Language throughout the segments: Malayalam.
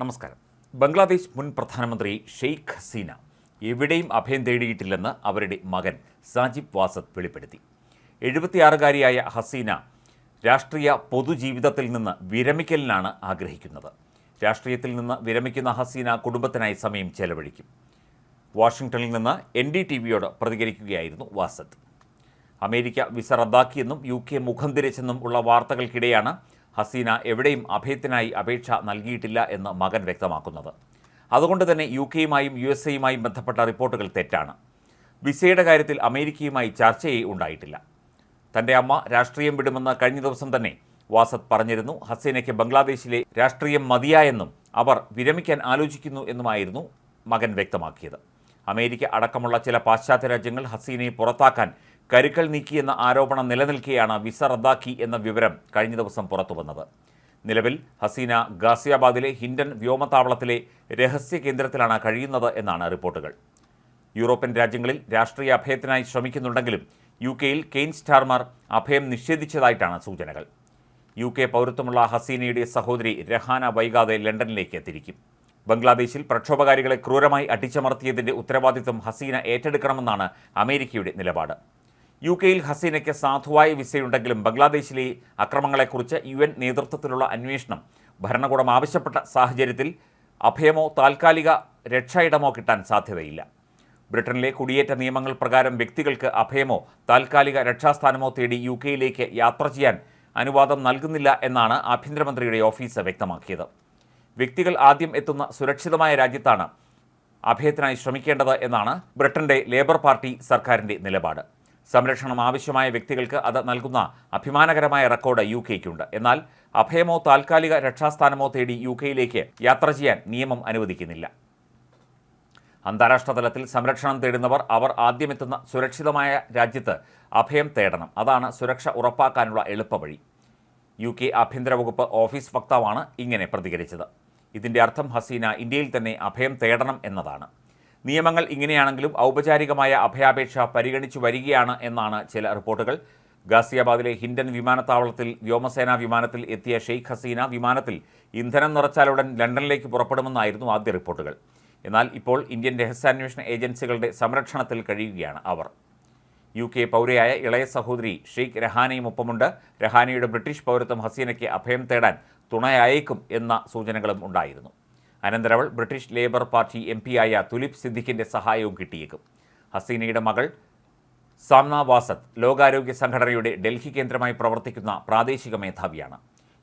നമസ്കാരം. ബംഗ്ലാദേശ് മുൻ പ്രധാനമന്ത്രി ഷെയ്ഖ് ഹസീന എവിടെയും അഭയം തേടിയിട്ടില്ലെന്ന് അവരുടെ മകൻ സാജിബ് വാസത്ത് വെളിപ്പെടുത്തി. എഴുപത്തിയാറുകാരിയായ ഹസീന രാഷ്ട്രീയ പൊതുജീവിതത്തിൽ നിന്ന് വിരമിക്കലിനാണ് ആഗ്രഹിക്കുന്നത്. രാഷ്ട്രീയത്തിൽ നിന്ന് വിരമിക്കുന്ന ഹസീന കുടുംബത്തിനായി സമയം ചെലവഴിക്കും. വാഷിംഗ്ടണിൽ നിന്ന് എൻ ഡി ടി വിയോട് പ്രതികരിക്കുകയായിരുന്നു വാസത്ത് അമേരിക്ക വിസ റദ്ദാക്കിയെന്നും യു കെ മുഖം തിരിച്ചെന്നും ഉള്ള വാർത്തകൾക്കിടെയാണ് ഹസീന എവിടെയും അഭയത്തിനായി അപേക്ഷ നൽകിയിട്ടില്ല എന്ന് മകൻ വ്യക്തമാക്കുന്നത്. അതുകൊണ്ട് തന്നെ യു കെയുമായും യു എസ് എയുമായും ബന്ധപ്പെട്ട റിപ്പോർട്ടുകൾ തെറ്റാണ്. വിസയുടെ കാര്യത്തിൽ അമേരിക്കയുമായി ചർച്ചയേ ഉണ്ടായിട്ടില്ല. തന്റെ അമ്മ രാഷ്ട്രീയം വിടുമെന്ന് കഴിഞ്ഞ ദിവസം തന്നെ വാസത്ത് പറഞ്ഞിരുന്നു. ഹസീനയ്ക്ക് ബംഗ്ലാദേശിലെ രാഷ്ട്രീയം മതിയായെന്നും അവർ വിരമിക്കാൻ ആലോചിക്കുന്നു എന്നുമായിരുന്നു മകൻ വ്യക്തമാക്കിയത്. അമേരിക്ക അടക്കമുള്ള ചില പാശ്ചാത്യ രാജ്യങ്ങൾ ഹസീനയെ പുറത്താക്കാൻ കരുക്കൾ നീക്കിയെന്ന ആരോപണം നിലനിൽക്കെയാണ് വിസ റദ്ദാക്കി എന്ന വിവരം കഴിഞ്ഞ ദിവസം പുറത്തു പുറത്തുവന്നത് നിലവിൽ ഹസീന ഗാസിയാബാദിലെ ഹിൻഡൻ വ്യോമത്താവളത്തിലെ രഹസ്യ കേന്ദ്രത്തിലാണ് കഴിയുന്നത് എന്നാണ് റിപ്പോർട്ടുകൾ. യൂറോപ്യൻ രാജ്യങ്ങളിൽ രാഷ്ട്രീയ അഭയത്തിനായി ശ്രമിക്കുന്നുണ്ടെങ്കിലും യു കെയിൽ കെയ്ൻ സ്റ്റാർമാർ അഭയം നിഷേധിച്ചതായിട്ടാണ് സൂചനകൾ. യു കെ പൗരത്വമുള്ള ഹസീനയുടെ സഹോദരി രഹാന വൈകാതെ ലണ്ടനിലേക്ക് എത്തിരിക്കും ബംഗ്ലാദേശിൽ പ്രക്ഷോഭകാരികളെ ക്രൂരമായി അടിച്ചമർത്തിയതിന്റെ ഉത്തരവാദിത്വം ഹസീന ഏറ്റെടുക്കണമെന്നാണ് അമേരിക്കയുടെ നിലപാട്. യു കെയിൽ ഹസീനയ്ക്ക് സാധുവായ വിസയുണ്ടെങ്കിലും ബംഗ്ലാദേശിലെ അക്രമങ്ങളെക്കുറിച്ച് യു എൻ നേതൃത്വത്തിലുള്ള അന്വേഷണം ഭരണകൂടം ആവശ്യപ്പെട്ട സാഹചര്യത്തിൽ അഭയമോ താൽക്കാലിക രക്ഷയിടമോ കിട്ടാൻ സാധ്യതയില്ല. ബ്രിട്ടനിലെ കുടിയേറ്റ നിയമങ്ങൾ പ്രകാരം വ്യക്തികൾക്ക് അഭയമോ താൽക്കാലിക രക്ഷാസ്ഥാനമോ തേടി യു കെയിലേക്ക് യാത്ര ചെയ്യാൻ അനുവാദം നൽകുന്നില്ല എന്നാണ് ആഭ്യന്തരമന്ത്രിയുടെ ഓഫീസ് വ്യക്തമാക്കിയത്. വ്യക്തികൾ ആദ്യം എത്തുന്ന സുരക്ഷിതമായ രാജ്യത്താണ് അഭയത്തിനായി ശ്രമിക്കേണ്ടത് എന്നാണ് ബ്രിട്ടന്റെ ലേബർ പാർട്ടി സർക്കാരിന്റെ നിലപാട്. സംരക്ഷണം ആവശ്യമായ വ്യക്തികൾക്ക് അത് നൽകുന്ന അഭിമാനകരമായ റെക്കോർഡ് യു കെക്കുണ്ട് എന്നാൽ അഭയമോ താൽക്കാലിക രക്ഷാസ്ഥാനമോ തേടി യു കെയിലേക്ക് യാത്ര ചെയ്യാൻ നിയമം അനുവദിക്കുന്നില്ല. അന്താരാഷ്ട്ര തലത്തിൽ സംരക്ഷണം തേടുന്നവർ അവർ ആദ്യമെത്തുന്ന സുരക്ഷിതമായ രാജ്യത്ത് അഭയം തേടണം. അതാണ് സുരക്ഷ ഉറപ്പാക്കാനുള്ള എളുപ്പവഴി യു കെ ആഭ്യന്തര വകുപ്പ് ഓഫീസ് വക്താവാണ് ഇങ്ങനെ പ്രതികരിച്ചത്. ഇതിന്റെ അർത്ഥം ഹസീന ഇന്ത്യയിൽ തന്നെ അഭയം തേടണം എന്നതാണ്. നിയമങ്ങൾ ഇങ്ങനെയാണെങ്കിലും ഔപചാരികമായ അഭയാപേക്ഷ പരിഗണിച്ചു വരികയാണ് എന്നാണ് ചില റിപ്പോർട്ടുകൾ. ഗാസിയാബാദിലെ ഹിൻഡൻ വിമാനത്താവളത്തിൽ വ്യോമസേനാ വിമാനത്തിൽ എത്തിയ ഷെയ്ഖ് ഹസീന വിമാനത്തിൽ ഇന്ധനം നിറച്ചാലുടൻ ലണ്ടനിലേക്ക് പുറപ്പെടുമെന്നായിരുന്നു ആദ്യ റിപ്പോർട്ടുകൾ. എന്നാൽ ഇപ്പോൾ ഇന്ത്യൻ രഹസ്യാന്വേഷണ ഏജൻസികളുടെ സംരക്ഷണത്തിൽ കഴിയുകയാണ് അവർ. യു കെ പൗരയായ ഇളയ സഹോദരി ഷെയ്ഖ് രഹാനയും ഒപ്പമുണ്ട് രഹാനയുടെ ബ്രിട്ടീഷ് പൗരത്വം ഹസീനയ്ക്ക് അഭയം തേടാൻ തുണയായേക്കും എന്ന സൂചനകളും ഉണ്ടായിരുന്നു. അനന്തരവൾ ബ്രിട്ടീഷ് ലേബർ പാർട്ടി എം പിയായ തുലിപ് സിദ്ദിഖിന്റെ സഹായവും കിട്ടിയേക്കും. ഹസീനയുടെ മകൾ സാംന വാസത്ത് ലോകാരോഗ്യ സംഘടനയുടെ ഡൽഹി കേന്ദ്രമായി പ്രവർത്തിക്കുന്ന പ്രാദേശിക മേധാവിയാണ്.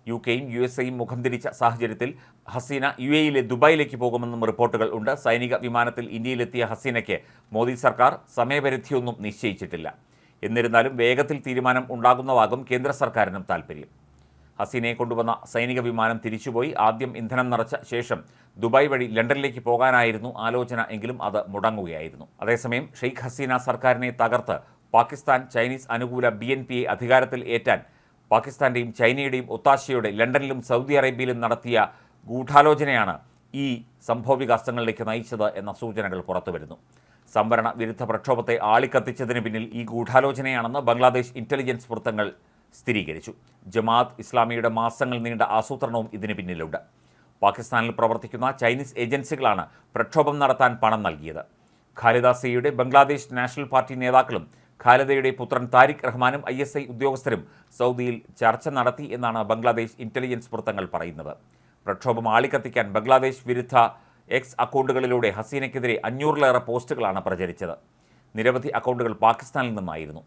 യു കെയും യു എസ് എയും മുഖം തിരിച്ച സാഹചര്യത്തിൽ ഹസീന യു എയിലെ ദുബായിലേക്ക് പോകുമെന്നും റിപ്പോർട്ടുകൾ ഉണ്ട്. സൈനിക വിമാനത്തിൽ ഇന്ത്യയിലെത്തിയ ഹസീനയ്ക്ക് മോദി സർക്കാർ സമയപരിധിയൊന്നും നിശ്ചയിച്ചിട്ടില്ല. എന്നിരുന്നാലും വേഗത്തിൽ തീരുമാനം ഉണ്ടാകുന്നതാകും കേന്ദ്ര സർക്കാരിനും താൽപ്പര്യം ഹസീനയെ കൊണ്ടുവന്ന സൈനിക വിമാനം തിരിച്ചുപോയി. ആദ്യം ഇന്ധനം നിറച്ച ശേഷം ദുബായ് വഴി ലണ്ടനിലേക്ക് പോകാനായിരുന്നു ആലോചന എങ്കിലും അത് മുടങ്ങുകയായിരുന്നു. അതേസമയം ഷെയ്ഖ് ഹസീന സർക്കാരിനെ തകർത്ത് പാകിസ്ഥാൻ ചൈനീസ് അനുകൂല ബി എൻ പിയെ അധികാരത്തിൽ ഏറ്റാൻ പാകിസ്ഥാന്റെയും ചൈനയുടെയും ഒത്താശയോടെ ലണ്ടനിലും സൗദി അറേബ്യയിലും നടത്തിയ ഗൂഢാലോചനയാണ് ഈ സംഭവവികാസങ്ങളിലേക്ക് നയിച്ചത് എന്ന സൂചനകൾ പുറത്തുവരുന്നു. സംവരണ വിരുദ്ധ പ്രക്ഷോഭത്തെ ആളിക്കത്തിച്ചതിന് പിന്നിൽ ഈ ഗൂഢാലോചനയാണെന്ന് ബംഗ്ലാദേശ് ഇന്റലിജൻസ് വൃത്തങ്ങൾ സ്ഥിരീകരിച്ചു. ജമാഅത്ത് ഇസ്ലാമിയുടെ മാസങ്ങൾ നീണ്ട ആസൂത്രണവും ഇതിന് പിന്നിലുണ്ട്. പാകിസ്ഥാനിൽ പ്രവർത്തിക്കുന്ന ചൈനീസ് ഏജൻസികളാണ് പ്രക്ഷോഭം നടത്താൻ പണം നൽകിയത്. ഖാലിദ സിയുടെ ബംഗ്ലാദേശ് നാഷണൽ പാർട്ടി നേതാക്കളും ഖാലിദയുടെ പുത്രൻ താരിഖ് റഹ്മാനും ഐ എസ് ഐ ഉദ്യോഗസ്ഥരും സൗദിയിൽ ചർച്ച നടത്തി എന്നാണ് ബംഗ്ലാദേശ് ഇന്റലിജൻസ് വൃത്തങ്ങൾ പറയുന്നത്. പ്രക്ഷോഭം ആളിക്കത്തിക്കാൻ ബംഗ്ലാദേശ് വിരുദ്ധ എക്സ് അക്കൗണ്ടുകളിലൂടെ ഹസീനയ്ക്കെതിരെ അഞ്ഞൂറിലേറെ പോസ്റ്റുകളാണ് പ്രചരിച്ചത്. നിരവധി അക്കൗണ്ടുകൾ പാകിസ്ഥാനിൽ നിന്നായിരുന്നു.